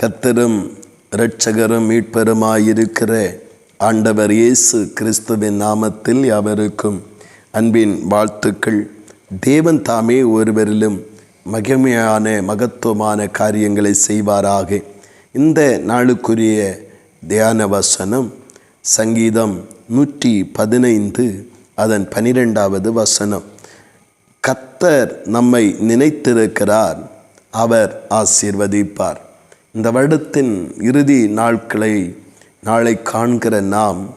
கத்தரும் இரட்சகரும் மீட்பருமாயிருக்கிற ஆண்டவர் இயேசு கிறிஸ்துவின் நாமத்தில் யாவருக்கும் அன்பின் வாழ்த்துக்கள். தேவன் தாமே ஒருவரிலும் மகிமையான மகத்துவமான காரியங்களை செய்வாராக. இந்த நாளுக்குரிய தியான வசனம் சங்கீதம் நூற்றி பதினைந்து அதன் பனிரெண்டாவது வசனம். கத்தர் நம்மை நினைத்திருக்கிறார் அவர் ஆசீர்வதிப்பார். இந்த வருடத்தின் இறுதி நாட்களை நாளை காண்கிற நாம்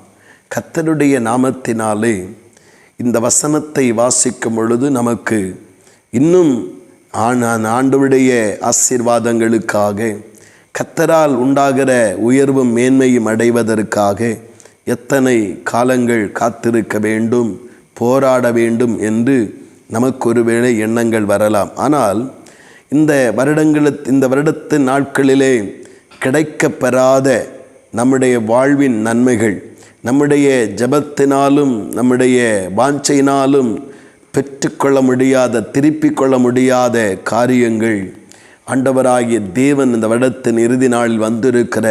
கத்தருடைய நாமத்தினாலே இந்த வசனத்தை வாசிக்கும் பொழுது நமக்கு இன்னும் ஆன ஆண்டுடைய ஆசீர்வாதங்களுக்காக கத்தரால் உண்டாகிற உயர்வும் மேன்மையும் அடைவதற்காக எத்தனை காலங்கள் காத்திருக்க வேண்டும் போராட வேண்டும் என்று நமக்கு ஒருவேளை எண்ணங்கள் வரலாம். ஆனால் இந்த வருடங்களு இந்த வருடத்து நாட்களிலே கிடைக்கப்பெறாத நம்முடைய வாழ்வின் நன்மைகள் நம்முடைய ஜபத்தினாலும் நம்முடைய வாஞ்சையினாலும் பெற்றுக்கொள்ள முடியாத திருப்பிக் கொள்ள முடியாத காரியங்கள். ஆண்டவராகிய தேவன் இந்த வருடத்தின் இறுதி நாளில் வந்திருக்கிற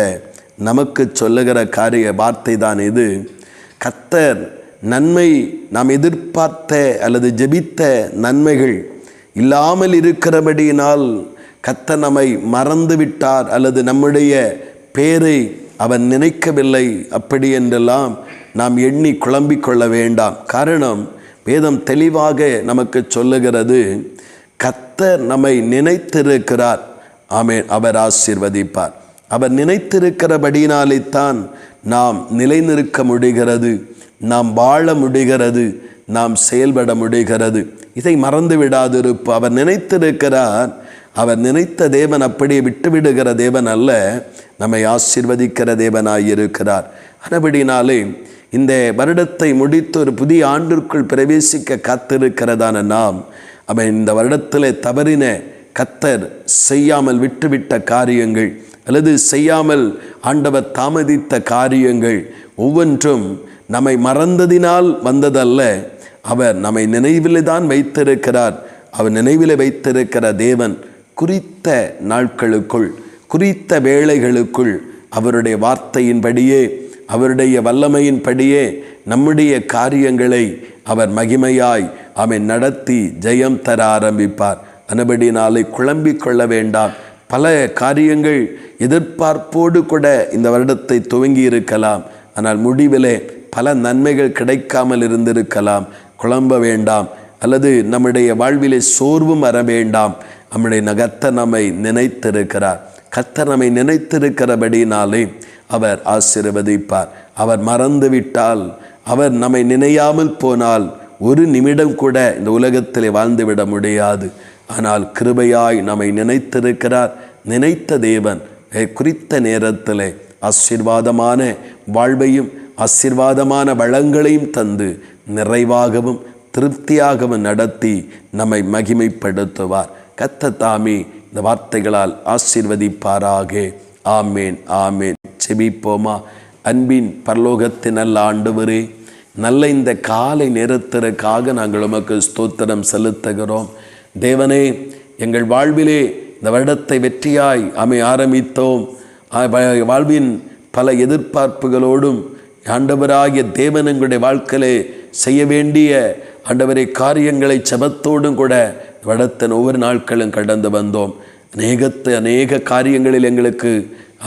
நமக்கு சொல்லுகிற காரிய வார்த்தை தான் இது. கத்தர் நன்மை நாம் எதிர்பார்த்த அல்லது ஜெபித்த நன்மைகள் இல்லாமல் இருக்கிறபடியினால் கத்தர் நம்மை மறந்து விட்டார் அல்லது நம்முடைய பேரை அவன் நினைக்கவில்லை அப்படி என்றெல்லாம் நாம் எண்ணி குழம்பிக் கொள்ள வேண்டாம். காரணம் வேதம் தெளிவாக நமக்கு சொல்லுகிறது கத்தர் நம்மை நினைத்திருக்கிறார். ஆமே அவர் ஆசீர்வதிப்பார். அவர் நினைத்திருக்கிறபடியினாலே தான் நாம் நிலைநிற்க முடிகிறது நாம் வாழ முடிகிறது நாம் செயல்பட முடிகிறது. இதை மறந்து விடாதிருப்பு. அவர் நினைத்திருக்கிறார். அவர் நினைத்த தேவன் அப்படியே விட்டுவிடுகிற தேவன் அல்ல. நம்மை ஆசீர்வதிக்கிற தேவனாயிருக்கிறார் அதுபடினாலே இந்த வருடத்தை முடித்து ஒரு புதிய ஆண்டிற்குள் பிரவேசிக்க காத்திருக்கிறதான நாம் அவன் இந்த வருடத்தில் தவறின கத்தர் செய்யாமல் விட்டுவிட்ட காரியங்கள் அல்லது செய்யாமல் ஆண்டவர் தாமதித்த காரியங்கள் ஒவ்வொன்றும் நம்மை மறந்ததினால் வந்ததல்ல. அவர் நம்மை நினைவில் தான் வைத்திருக்கிறார். அவர் நினைவில் வைத்திருக்கிற தேவன் குறித்த நாட்களுக்குள் குறித்த வேளைகளுக்குள் அவருடைய வார்த்தையின்படியே அவருடைய வல்லமையின்படியே நம்முடைய காரியங்களை அவர் மகிமையாய் அவை நடத்தி ஜெயம் தர ஆரம்பிப்பார். அனுபடி நாளை குழம்பிக் கொள்ள வேண்டாம். பல காரியங்கள் எதிர்பார்ப்போடு கூட இந்த வருடத்தை துவங்கி இருக்கலாம் ஆனால் முடிவிலே பல நன்மைகள் கிடைக்காமல் இருந்திருக்கலாம். குழம்ப வேண்டாம். அல்லது நம்முடைய வாழ்விலே சோர்வும் வர வேண்டாம். நம்முடைய நகத்த நம்மை நினைத்திருக்கிறார். கத்தர் நம்மை நினைத்திருக்கிறபடினாலே அவர் ஆசீர்வதிப்பார். அவர் மறந்துவிட்டால் அவர் நம்மை நினையாமல் போனால் ஒரு நிமிடம் கூட இந்த உலகத்திலே வாழ்ந்துவிட முடியாது. ஆனால் கிருபையாய் நம்மை நினைத்திருக்கிறார். நினைத்த தேவன் குறித்த நேரத்தில் ஆசீர்வாதமான வாழ்வையும் ஆசீர்வாதமான வளங்களையும் தந்து நிறைவாகவும் திருப்தியாகவும் நடத்தி நம்மை மகிமைப்படுத்துவார். கத்த தாமே இந்த வார்த்தைகளால் ஆசிர்வதிப்பாராக. ஆமேன் ஆமேன். செபிப்போமா அன்பின் பரலோகத்தின் நல்ல ஆண்டவரே நல்ல இந்த காலை நேரத்திற்காக நாங்கள் உமக்கு ஸ்தோத்திரம் செலுத்துகிறோம். தேவனே எங்கள் வாழ்விலே இந்த வருடத்தை வெற்றியாய் அமை ஆரம்பித்தோம். வாழ்வின் பல எதிர்பார்ப்புகளோடும் ஆண்டவராகிய தேவன் எங்களுடைய வாழ்க்கையிலே செய்ய வேண்டிய ஆண்டவரை காரியங்களை செபத்தோடும் கூட வடத்தன் ஒவ்வொரு நாட்களும் கடந்து வந்தோம். அநேகத்து அநேக காரியங்களில் எங்களுக்கு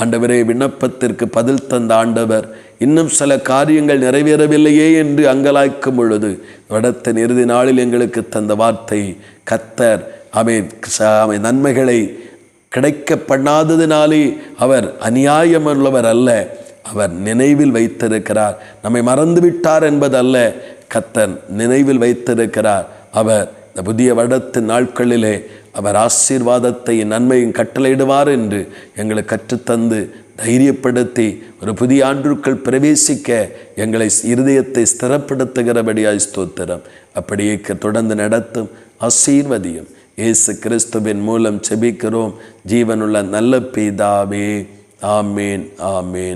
ஆண்டவரே விண்ணப்பத்திற்கு பதில் தந்த ஆண்டவர் இன்னும் சில காரியங்கள் நிறைவேறவில்லையே என்று அங்கலாய்க்கும் பொழுது வடத்தின் இறுதி நாளில் எங்களுக்கு தந்த வார்த்தை கத்தர் அவை அவை நன்மைகளை கிடைக்க பண்ணாததினாலே அவர் அநியாயமுள்ளவர் அல்ல. அவர் நினைவில் வைத்திருக்கிறார். நம்மை மறந்துவிட்டார் என்பதல்ல கத்தன் நினைவில் வைத்திருக்கிறார். அவர் இந்த புதிய வடத்து நாட்களிலே அவர் ஆசீர்வாதத்தை நன்மையும் கட்டளையிடுவார் என்று எங்களுக்கு கற்றுத்தந்து தைரியப்படுத்தி ஒரு புதிய ஆண்டுக்குள் பிரவேசிக்க எங்களை இருதயத்தை ஸ்திரப்படுத்துகிறபடியாய் ஸ்தோத்திரம். அப்படியே தொடர்ந்து நடத்தும் ஆசீர்வதியும் இயேசு கிறிஸ்துவின் மூலம் செபிக்கிறோம். ஜீவனுள்ள நல்ல பீதாவே ஆமேன் ஆமேன்.